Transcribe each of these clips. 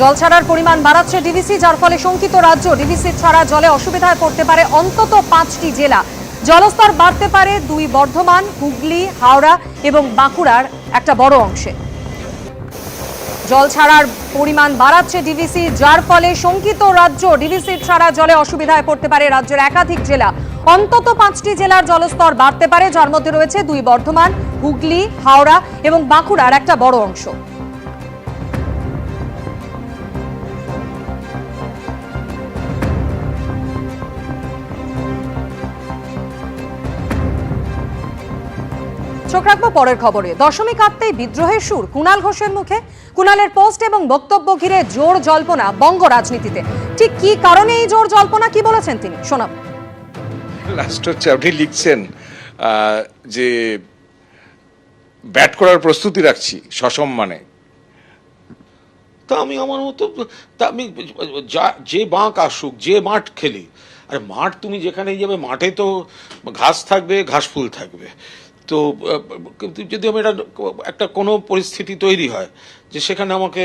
জল ছাড়ার পরিমাণ বাড়াচ্ছে ডিভিসি যার ফলে শঙ্কিত রাজ্য ডিভিসি ছাড়া জলে অসুবিধায় পড়তে পারে অন্তত পাঁচটি জেলা। জলস্তর বাড়তে পারে দুই বর্ধমান, হুগলি, হাওড়া এবং বাঁকুড়ার একটা বড় অংশে। জল ছাড়ার পরিমাণ বাড়াচ্ছে ডিভিসি যার ফলে শঙ্কিত রাজ্য ডিভিসি ছাড়া জলে অসুবিধায় পড়তে পারে রাজ্যের একাধিক জেলা। অন্তত পাঁচটি জেলার জলস্তর বাড়তে পারে, যার মধ্যে রয়েছে দুই বর্ধমান, হুগলি, হাওড়া এবং বাঁকুড়ার একটা বড় অংশ। চোখ রাখব পরের খবরে। দশমী কাটতেই বিদ্রোহের সুর কুণাল ঘোষের মুখে। কুণালের পোস্ট এবং বক্তব্য ঘিরে জোর জল্পনা বঙ্গ রাজনীতিতে। ঠিক কি কারণে এই জোর জল্পনা কি বলেছেন তিনি? শোনাব লাস্ট হচ্ছে আপনি লিখছেন যে ব্যাট করার প্রস্তুতি রাখছি সসম্মানে। তা আমি আমার মতো তা আমি যা- যে বাঁক আসুক যে মাঠ খেলি আর মাঠ তুমি যেখানেই যাবে মাঠে তো ঘাস থাকবে ঘাস ফুল থাকবে। তো যদি আমি এটা, একটা কোনো পরিস্থিতি তৈরি হয় যে সেখানে আমাকে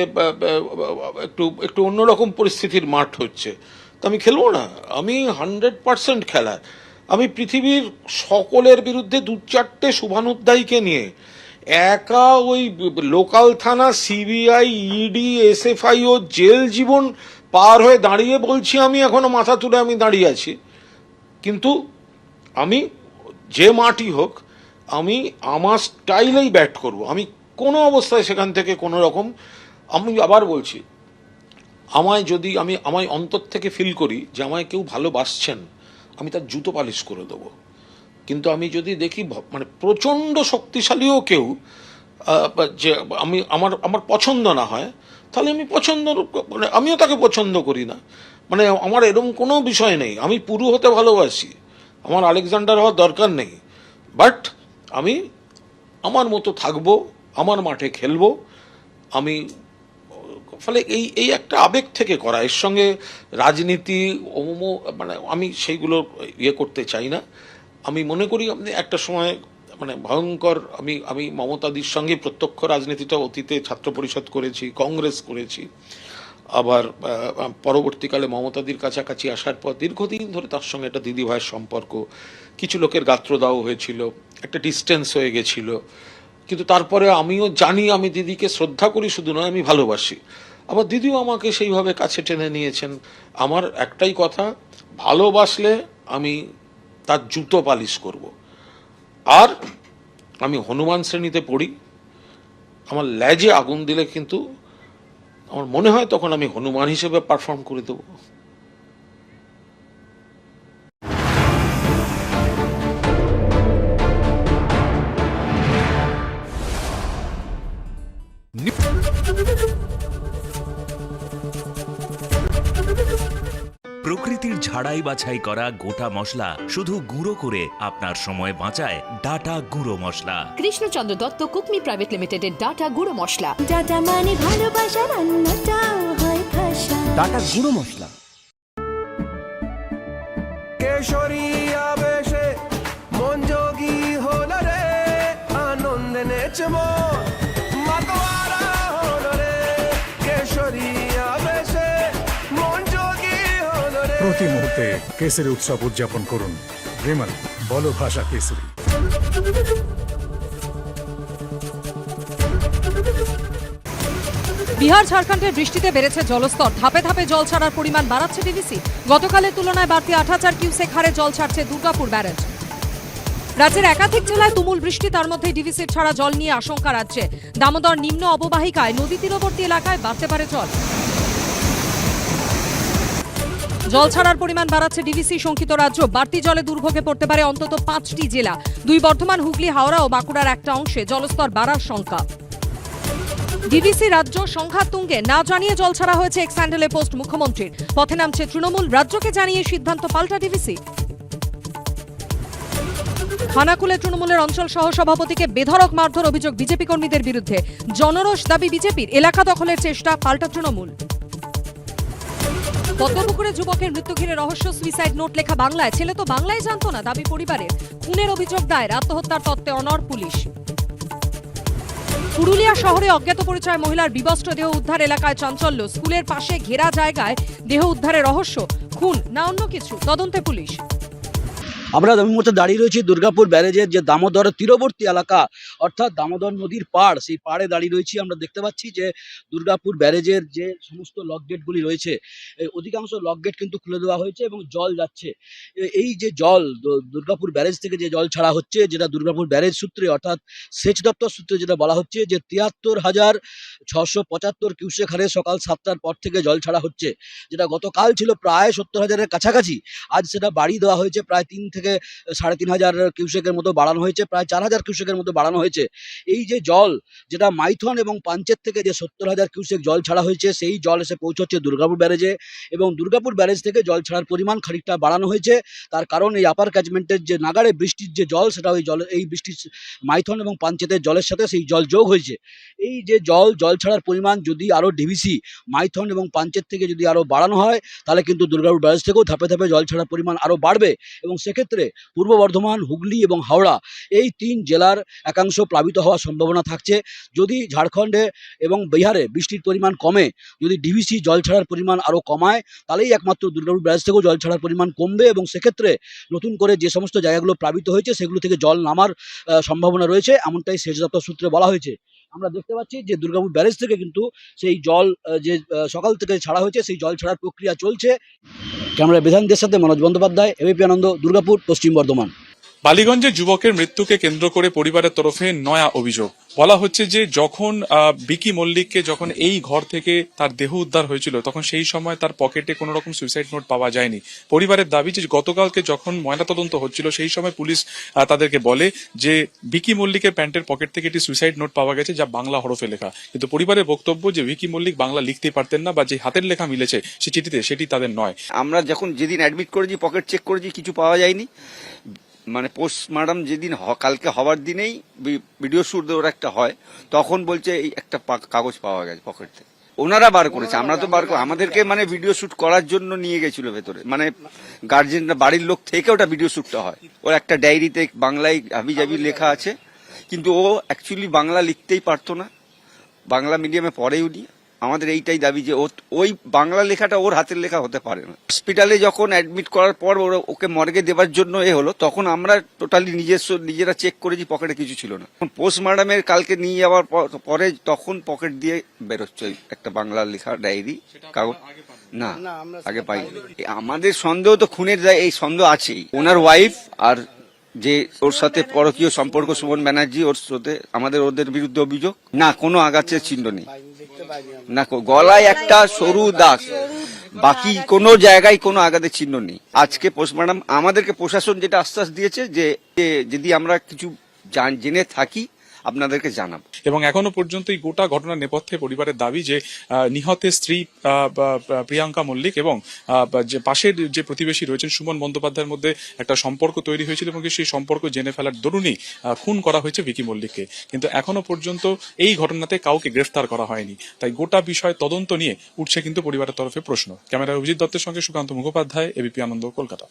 একটু একটু অন্যরকম পরিস্থিতির মাঠ হচ্ছে, তো আমি খেলব না। আমি হান্ড্রেড পার্সেন্ট খেলার। আমি পৃথিবীর সকলের বিরুদ্ধে দু চারটে শুভানুধ্যায়ীকে নিয়ে একা ওই লোকাল থানা, সিবিআই, ইডি, এসএফআই ও জেল জীবন পার হয়ে দাঁড়িয়ে বলছি আমি, এখনও মাথা তুলে আমি দাঁড়িয়ে আছি। কিন্তু আমি যে মাটি হোক আমি আমার স্টাইলেই ব্যাট করব। আমি কোনো অবস্থায় সেখান থেকে কোনো রকম, আমি আবার বলছি, আমায় যদি আমি, আমায় অন্তর থেকে ফিল করি যে আমায় কেউ ভালোবাসছেন, আমি তার জুতো পালিশ করে দেবো। কিন্তু আমি যদি দেখি মানে প্রচণ্ড শক্তিশালীও কেউ যে আমি, আমার আমার পছন্দ না হয়, তাহলে আমি পছন্দ মানে আমিও তাকে পছন্দ করি না। মানে আমার এরকম কোনো বিষয় নেই। আমি পুরু হতে ভালোবাসি। আমার আলেকজান্ডার হওয়ার দরকার নেই। বাট আমি আমার মতো থাকব, আমার মাঠে খেলব, আমি, ফলে এই এই একটা আবেগ থেকে করা। এর সঙ্গে রাজনীতি ওম মানে আমি সেইগুলো ইয়ে করতে চাই না। আমি মনে করি আপনি একটা সময় মানে ভয়ঙ্কর, আমি আমি মমতাদির সঙ্গে প্রত্যক্ষ রাজনীতিটা অতীতে ছাত্র পরিষদ করেছি, কংগ্রেস করেছি। আবার পরবর্তীকালে মমতাদির কাছাকাছি আসার পর দীর্ঘদিন ধরে তার সঙ্গে একটা দিদি ভাইয়ের সম্পর্ক। কিছু লোকের গাত্রদাহ হয়েছিল, একটা ডিস্টেন্স হয়ে গেছিল। কিন্তু তারপরে আমিও জানি, আমি দিদিকে শ্রদ্ধা করি, শুধু নয়, আমি ভালোবাসি। আবার দিদিও আমাকে সেইভাবে কাছে টেনে নিয়েছেন। আমার একটাই কথা, ভালোবাসলে আমি তার জুতো পালিশ করব। আর আমি হনুমান শ্রেণীতে পড়ি। আমার ল্যাজে আগুন দিলে কিন্তু আমার মনে হয় তখন আমি হনুমান হিসেবে পারফর্ম করে দেবো। ঝাড়াই বাছাই করা গোটা মশলা শুধু গুঁড়ো করে আপনার সময় বাঁচায় ডাটা গুঁড়ো মশলা। কৃষ্ণচন্দ্র দত্ত কুকমি প্রাইভেট লিমিটেডের ডাটা গুঁড়ো মশলা। ডাটা মানে ভালোবাসা রান্নাটাও হয় খাসা ডাটা গুঁড়ো মশলা। কেশরী মুহূর্তে কেসরি উৎসব উদযাপন করুন। বিমল বলো ভাষা কেসরি বিহার ঝাড়খণ্ডের বৃষ্টিতে বেড়েছে জলস্তর। ধাপে ধাপে জল ছাড়ার পরিমাণ বাড়াচ্ছে ডিভিসি গতকালের তুলনায় বাড়তি আট হাজার কিউসেক হারে জল ছাড়ছে দুর্গাপুর ব্যারেজ। রাজ্যের একাধিক জেলায় তুমুল বৃষ্টি, তার মধ্যে ডিভিসির ছাড়া জল নিয়ে আশঙ্কা রাজ্যে। দামোদর নিম্ন অববাহিকায় নদী তীরবর্তী এলাকায় বাড়তে পারে জল। জল ছাড়ার পরিমাণ বাড়াচ্ছে ডিভিসি শঙ্কিত রাজ্য। বাড়তি জলে দুর্ভোগে পড়তে পারে অন্তত পাঁচটি জেলা। দুই বর্ধমান, হুগলি, হাওড়া ও বাঁকুড়ার একটা অংশে জলস্তর বাড়ার শঙ্কা ডিভিসি রাজ্য সংঘাত তুঙ্গে না জানিয়ে জল ছাড়া হয়েছে এক্স হ্যান্ডেলে পোস্ট মুখ্যমন্ত্রীর। পথে নামছে তৃণমূল। রাজ্যকে জানিয়ে সিদ্ধান্ত পাল্টা ডিভিসি খানাকুলে তৃণমূলের অঞ্চল সহ সভাপতিকে বেধড়ক মারধর অভিযোগ বিজেপি কর্মীদের বিরুদ্ধে। জনরোষ দাবি বিজেপির। এলাকা দখলের চেষ্টা, পাল্টা তৃণমূল। পদ্মপুকুরে যুবকের মৃত্যু ঘিরে রহস্য সুইসাইড নোট লেখা বাংলায়। ছেলে তো বাংলায় জানতো না, দাবি পরিবারের। খুনের অভিযোগ দায়ের, আত্মহত্যার তত্ত্বে অনর পুলিশ। পুরুলিয়া শহরে অজ্ঞাত পরিচয় মহিলার বিবস্ত্র দেহ উদ্ধার এলাকায় চাঞ্চল্য। স্কুলের পাশে ঘেরা জায়গায় দেহ উদ্ধারে রহস্য, খুন না অন্য কিছু? তদন্তে পুলিশ। আমরা এই মুহূর্তে দাঁড়িয়ে রয়েছি, দুর্গাপুর ব্যারেজের যে দামোদর তীরবর্তী এলাকা, অর্থাৎ দামোদর নদীর পাড়, সেই পাড়ে দাঁড়িয়ে রয়েছি আমরা দেখতে পাচ্ছি যে দুর্গাপুর ব্যারেজের যে সমস্ত লক গেটগুলি রয়েছে অধিকাংশ লক গেট কিন্তু খুলে দেওয়া হয়েছে এবং জল যাচ্ছে। এই যে জল দুর্গাপুর ব্যারেজ থেকে যে জল ছাড়া হচ্ছে, যেটা দুর্গাপুর ব্যারেজ সূত্রে, অর্থাৎ সেচ দপ্তর সূত্রে যেটা বলা হচ্ছে যে তিয়াত্তর হাজার ছশো পঁচাত্তর কিউসেক হারে সকাল সাতটার পর থেকে জল ছাড়া হচ্ছে, যেটা গতকাল ছিল প্রায় সত্তর হাজারের কাছাকাছি, আজ সেটা বাড়িয়ে দেওয়া হয়েছে প্রায় তিন থেকে সাড়ে তিন হাজার কিউসেকের মতো বাড়ানো হয়েছে, প্রায় চার হাজার কিউসেকের মতো বাড়ানো হয়েছে। এই যে জল, যেটা মাইথন এবং পাঞ্চের থেকে যে সত্তর হাজার কিউসেক জল ছাড়া হয়েছে, সেই জল এসে পৌঁছচ্ছে দুর্গাপুর ব্যারেজে এবং দুর্গাপুর ব্যারেজ থেকে জল ছাড়ার পরিমাণ খানিকটা বাড়ানো হয়েছে। তার কারণ এই আপার ক্যাচমেন্টের যে নাগাড়ে বৃষ্টির যে জল, সেটা ওই জল, এই বৃষ্টির মাইথন এবং পাঞ্চেতের জলের সাথে সেই জল যোগ হয়েছে। এই যে জল জল ছাড়ার পরিমাণ যদি আরও ডিভিসি, মাইথন এবং পাঞ্চের থেকে যদি আরও বাড়ানো হয়, তাহলে কিন্তু দুর্গাপুর ব্যারেজ থেকেও ধাপে ধাপে জল ছাড়ার পরিমাণ আরও বাড়বে এবং সেক্ষেত্রে পূর্ব বর্ধমান, হুগলি এবং হাওড়া এই তিন জেলার একাংশ প্লাবিত হওয়ার সম্ভাবনা থাকছে। যদি ঝাড়খণ্ডে এবং বিহারে বৃষ্টির পরিমাণ কমে, যদি ডিভিসি জল ছাড়ার পরিমাণ আরও কমায়, তাহলেই একমাত্র দুর্গাপুর ব্যারেজ থেকেও জল ছাড়ার পরিমাণ কমবে এবং সেক্ষেত্রে নতুন করে যে সমস্ত জায়গাগুলো প্লাবিত হয়েছে সেগুলো থেকে জল নামার সম্ভাবনা রয়েছে। এমনটাই সেচ দপ্তর সূত্রে বলা হয়েছে। আমরা দেখতে পাচ্ছি যে দুর্গাপুর ব্যারেজ থেকে কিন্তু সেই জল যে সকাল থেকে ছাড়া হয়েছে, সেই জল ছাড়ার প্রক্রিয়া চলছে। ক্যামেরা বিধানদের সাথে মনোজ বন্দ্যোপাধ্যায় এবিপি আনন্দ দুর্গাপুর পশ্চিম বর্ধমান। বালিগঞ্জে যুবকের মৃত্যুকে কেন্দ্র করে পরিবারের তরফে নয়া অভিযোগ। বলা হচ্ছে যে যখন বিকি মল্লিককে যখন এই ঘর থেকে তার দেহ উদ্ধার হয়েছিল, তখন সেই সময় তার পকেটে কোনো রকম সুইসাইড নোট পাওয়া যায়নি। পরিবারের দাবি যে গতকালকে যখন ময়নাতদন্ত হচ্ছিল, সেই সময় পুলিশ তাদেরকে বলে যে বিকি মল্লিকের প্যান্টের পকেট থেকে একটি সুইসাইড নোট পাওয়া গেছে, যা বাংলা হরফে লেখা। কিন্তু পরিবারের বক্তব্য যে বিকি মল্লিক বাংলা লিখতেই পারতেন না বা যে হাতের লেখা মিলেছে সে চিঠিতে সেটি তাদের নয়। আমরা যখন যেদিন অ্যাডমিট করেছি, পকেট চেক করেছি, কিছু পাওয়া যায়নি। মানে পোস্টমার্টম যেদিন হ- কালকে হওয়ার দিনেই ভিডিও শ্যুট ওর একটা হয় তখন বলছে এই একটা কাগজ পাওয়া গেছে পকেট থেকে। ওনারা বার করেছে আমরা তো বার কর- আমাদেরকে মানে ভিডিও শুট করার জন্য নিয়ে গেছিল ভেতরে। মানে গার্জেনরা বাড়ির লোক থেকে ওটা ভিডিও শ্যুটটা হয়। ওর একটা ডায়েরিতে বাংলায় হাবি জাবি লেখা আছে কিন্তু ও অ্যাকচুয়ালি বাংলা লিখতেই পারতো না। বাংলা মিডিয়ামে পড়ে উনি আমাদের এইটাই দাবি যে ও- ওই বাংলা লেখাটা ওর হাতের লেখা হতে পারে না। হসপিটালে যখন অ্যাডমিট করার পর ওরা ওকে মর্গে দেওয়ার জন্য এ হলো তখন আমরা টোটালি নিজস্ব নিজেরা চেক করেছি পকেটে কিছু ছিল না। পোস্টমার্টামের কালকে নিয়ে যাওয়ার পর- পরে তখন পকেট দিয়ে বেরোচ্ছে ওই একটা বাংলা লেখা ডায়েরি কাগজ না আগে পাইনি। এ আমাদের সন্দেহ তো খুনের যায় এই সন্দেহ আছেই। ওনার ওয়াইফ আর যে ওর সাথে পরকীয় সম্পর্ক সুমন ব্যানার্জি ওর সাথে আমাদের ওদের বিরুদ্ধে অভিযোগ। না কোনো আগাছের চিহ্ন নেই। না, গলায় একটা সরু দাগ। বাকি কোনো জায়গায় কোনো আঘাতের চিহ্ন নেই। আজকে ম্যাডাম আমাদেরকে প্রশাসন যেটা আশ্বাস দিয়েছে যে যদি আমরা কিছু জেনে থাকি আপনাদেরকে জানাব। এবং এখনও পর্যন্ত এই গোটা ঘটনার নেপথ্যে পরিবারের দাবি যে নিহতের স্ত্রী প্রিয়াঙ্কা মল্লিক এবং যে পাশের যে প্রতিবেশী রয়েছেন সুমন বন্দ্যোপাধ্যায়ের মধ্যে একটা সম্পর্ক তৈরি হয়েছিল এবং সেই সম্পর্ক জেনে ফেলার দরুনই খুন করা হয়েছে ভিকি মল্লিককে। কিন্তু এখনও পর্যন্ত এই ঘটনাতে কাউকে গ্রেফতার করা হয়নি। তাই গোটা বিষয় তদন্ত নিয়ে উঠছে কিন্তু পরিবারের তরফে প্রশ্ন। ক্যামেরায় অভিজিৎ দত্তের সঙ্গে সুকান্ত মুখোপাধ্যায়, এবিপি আনন্দ, কলকাতা।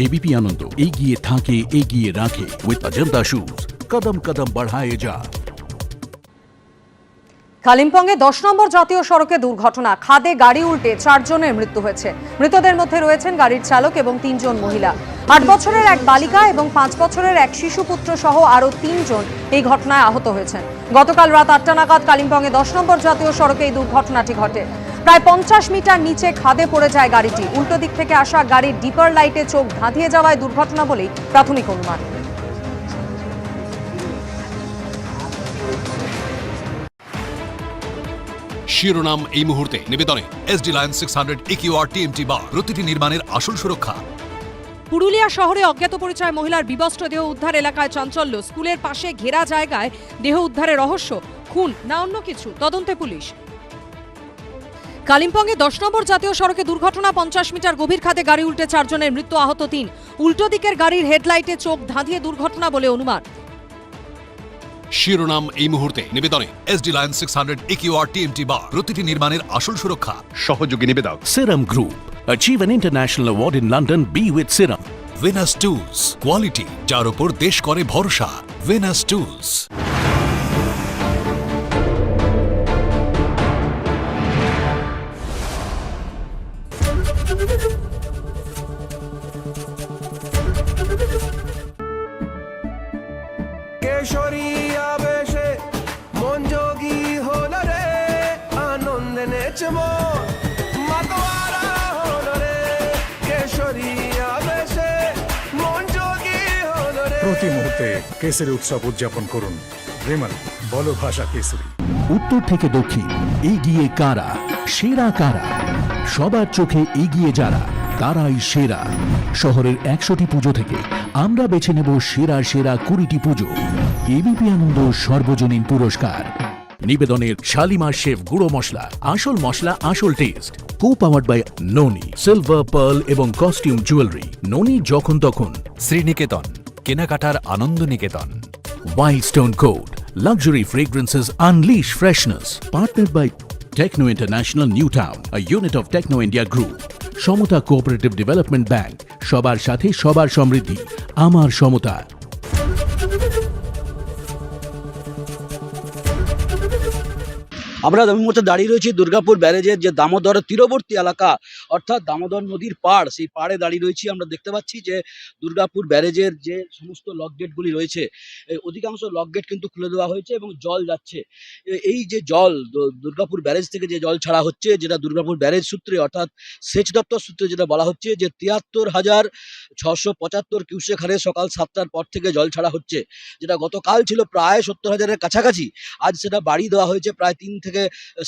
एबीपी आनंद एगिए थाके एगिए राखे विद अजंता शूज कदम कदम बढ़ाए जा কালিম্পংয়ে দশ নম্বর জাতীয় সড়কে দুর্ঘটনা খাদে গাড়ি উল্টে চারজনের মৃত্যু হয়েছে মৃতদের মধ্যে রয়েছেন গাড়ির চালক এবং তিনজন মহিলা আট বছরের এক বালিকা এবং পাঁচ বছরের এক শিশুপুত্র সহ আরও তিনজন এই ঘটনায় আহত হয়েছেন গতকাল রাত আটটা নাগাদ কালিম্পংয়ে দশ নম্বর জাতীয় সড়কে এই দুর্ঘটনাটি ঘটে প্রায় পঞ্চাশ মিটার নিচে খাদে পড়ে যায় গাড়িটি। উল্টো দিক থেকে আসা গাড়ির ডিপার লাইটে চোখ ধাঁধিয়ে যাওয়ায় দুর্ঘটনা বলেই প্রাথমিক অনুমান। শিরোনাম এই মুহূর্তে। নিবেদনে SD line six hundred EQR TMT bar প্রতিটি নির্মাণের আসল সুরক্ষা। পুরুলিয়া শহরে অজ্ঞাত পরিচয় মহিলার বিবস্ত্র দেহ উদ্ধার এলাকায় চাঞ্চল্য। স্কুলের পাশে ঘেরা জায়গায় দেহ উদ্ধারের রহস্য খুন না অন্য কিছু? তদন্তে পুলিশ। কালিম্পংয়ে দশ নম্বর জাতীয় সড়কে দুর্ঘটনা পঞ্চাশ মিটার গভীর খাতে গাড়ি উল্টে চারজনের মৃত্যু আহত তিন উল্টো দিকের গাড়ির হেডলাইটে চোখ ধাঁধিয়ে দুর্ঘটনা বলে অনুমান শিরোনাম এই মুহূর্তে নিবেদনে SD line six hundred EQR TMT bar প্রতিটি নির্মাণের আসল সুরক্ষা সহযোগী নিবেদক Serum group Achieve an international award in London. Be with Serum. Venus Tools. Quality যার উপর দেশ করে ভরসা Venus Tools. প্রতি মুহূর্তে উৎসব উদযাপন করুন। বিমল বলো ভাষা কেসরি উত্তর থেকে দক্ষিণ, এগিয়ে কারা, সেরা কারা? সবার চোখে এগিয়ে যারা, তারাই সেরা। শহরের একশোটি পুজো থেকে আমরা বেছে নেব সেরা সেরা কুড়িটি পুজো। এবিপি আনন্দ সর্বজনীন পুরস্কার। নিবেদনের শালিমার শেফ গুঁড়ো মশলা, আসল মশলা, আসল taste co powered by Noni silver pearl এবং কস্টিউম জুয়েলারি নোনি যখন তখন। শ্রীনিকেতন। কেনাকাটার আনন্দ নিকেতন Wild Stone Code. Luxury fragrances unleash freshness. Partnered by Techno International Newtown, a unit of Techno India Group. Samata cooperative development bank সবার সাথে সবার সমৃদ্ধি আমার সমতা আমরা এই মুহূর্তে দাঁড়িয়ে রয়েছি, দুর্গাপুর ব্যারেজের যে দামোদর তীরবর্তী এলাকা, অর্থাৎ দামোদর নদীর পাড়, সেই পাড়ে দাঁড়িয়ে রয়েছি আমরা দেখতে পাচ্ছি যে দুর্গাপুর ব্যারেজের যে সমস্ত লক গেটগুলি রয়েছে অধিকাংশ লক গেট কিন্তু খুলে দেওয়া হয়েছে এবং জল যাচ্ছে। এই যে জল দুর্গাপুর ব্যারেজ থেকে যে জল ছাড়া হচ্ছে, যেটা দুর্গাপুর ব্যারেজ সূত্রে, অর্থাৎ সেচ দপ্তর সূত্রে যেটা বলা হচ্ছে যে তিয়াত্তর হাজার ছশো পঁচাত্তর কিউসেক হারে সকাল সাতটার পর থেকে জল ছাড়া হচ্ছে, যেটা গতকাল ছিল প্রায় সত্তর হাজারের কাছাকাছি, আজ সেটা বাড়িয়ে দেওয়া হয়েছে প্রায় তিন থেকে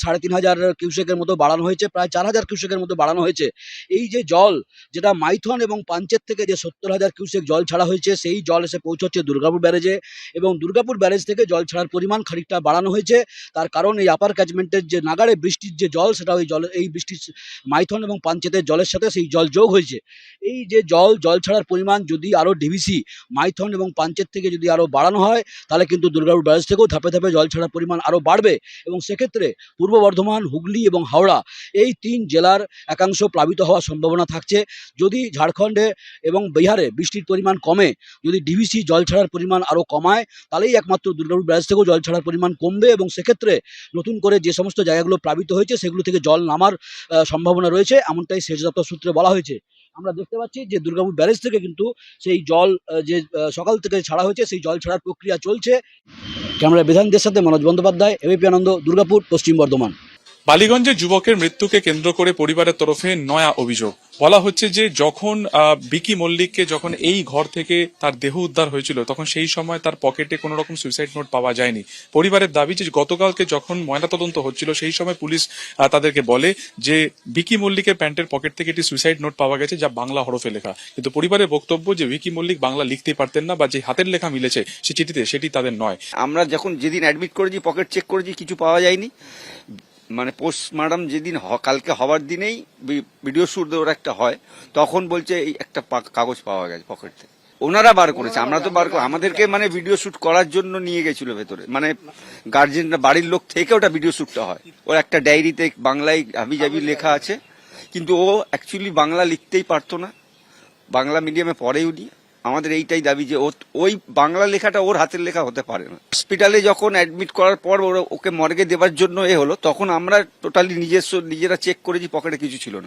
সাড়ে তিন হাজার কিউসেকের মতো বাড়ানো হয়েছে, প্রায় চার হাজার কিউসেকের মতো বাড়ানো হয়েছে। এই যে জল, যেটা মাইথন এবং পাঞ্চের থেকে যে সত্তর হাজার কিউসেক জল ছাড়া হয়েছে, সেই জল এসে পৌঁছচ্ছে দুর্গাপুর ব্যারেজে এবং দুর্গাপুর ব্যারেজ থেকে জল ছাড়ার পরিমাণ খানিকটা বাড়ানো হয়েছে। তার কারণ এই আপার ক্যাচমেন্টের যে নাগাড়ে বৃষ্টির যে জল, সেটা ওই জল, এই বৃষ্টির মাইথন এবং পাঞ্চেতের জলের সাথে সেই জল যোগ হয়েছে। এই যে জল জল ছাড়ার পরিমাণ যদি আরও ডিভিসি মাইথন এবং পাঞ্চের থেকে যদি আরও বাড়ানো হয়, তাহলে কিন্তু দুর্গাপুর ব্যারেজ থেকেও ধাপে ধাপে জল ছাড়ার পরিমাণ আরও বাড়বে এবং সেক্ষেত্রে পূর্ব বর্ধমান, হুগলি এবং হাওড়া এই তিন জেলার একাংশ প্লাবিত হওয়ার সম্ভাবনা থাকছে। যদি ঝাড়খণ্ডে এবং বিহারে বৃষ্টির পরিমাণ কমে, যদি ডিভিসি জল ছাড়ার পরিমাণ আরও কমায়, তাহলেই একমাত্র দুর্গাপুর ব্যারেজ থেকেও জল ছাড়ার পরিমাণ কমবে এবং সেক্ষেত্রে নতুন করে যে সমস্ত জায়গাগুলো প্লাবিত হয়েছে, সেগুলো থেকে জল নামার সম্ভাবনা রয়েছে। এমনটাই সেচ দপ্তর সূত্রে বলা হয়েছে। আমরা দেখতে পাচ্ছি যে দুর্গাপুর ব্যারেজ থেকে কিন্তু সেই জল যে সকাল থেকে ছাড়া হয়েছে, সেই জল ছাড়ার প্রক্রিয়া চলছে। ক্যামেরা বিধানদের সাথে মনোজ বন্দ্যোপাধ্যায় এবিপি আনন্দ, দুর্গাপুর, পশ্চিম বর্ধমান। বালিগঞ্জে যুবকের মৃত্যুকে কেন্দ্র করে পরিবারের তরফে নয়া অভিযোগ। বলা হচ্ছে যে, যখন বিকি মল্লিককে যখন এই ঘর থেকে তার দেহ উদ্ধার হয়েছিল, তখন সেই সময় তার পকেটে কোনো রকম সুইসাইড নোট পাওয়া যায়নি। পরিবারের দাবি যে, গতকালকে যখন ময়নাতদন্ত হচ্ছিল, সেই সময় পুলিশ তাদেরকে বলে যে, বিকি মল্লিকের প্যান্টের পকেট থেকে একটি সুইসাইড নোট পাওয়া গেছে, যা বাংলা হরফে লেখা। কিন্তু পরিবারের বক্তব্য যে, বিকি মল্লিক বাংলা লিখতে পারতেন না বা যে হাতের লেখা মিলেছে সে চিঠিতে, সেটি তাদের নয়। আমরা যখন যেদিন অ্যাডমিট করেছি, পকেট চেক করেছি, কিছু পাওয়া যায়নি। মানে পোস্ট পোস্টমার্টম যেদিন কালকে হওয়ার দিনেই ভিডিও শ্যুট ওর একটা হয়, তখন বলছে এই একটা কাগজ পাওয়া গেছে পকেট থেকে। ওনারা বার করেছে, আমরা তো বার করি আমাদেরকে মানে ভিডিও শুট করার জন্য নিয়ে গেছিল ভেতরে। মানে গার্জেনরা বাড়ির লোক থেকে ওটা ভিডিও শ্যুটটা হয়। ওর একটা ডায়েরিতে বাংলায় হাবি জাবি লেখা আছে, কিন্তু ও অ্যাকচুয়ালি বাংলা লিখতেই পারতো না। বাংলা মিডিয়ামে পড়েও নি। আমাদের এইটাই দাবি যে ওই বাংলা লেখাটা ওর হাতের লেখা হতে পারে না। হসপিটালে যখন অ্যাডমিট করার পর ওকে মর্গে দেবার জন্য এ হলো, তখন আমরা টোটালি নিজস্ব নিজেরা চেক করেছি পকেটে কিছু ছিল না।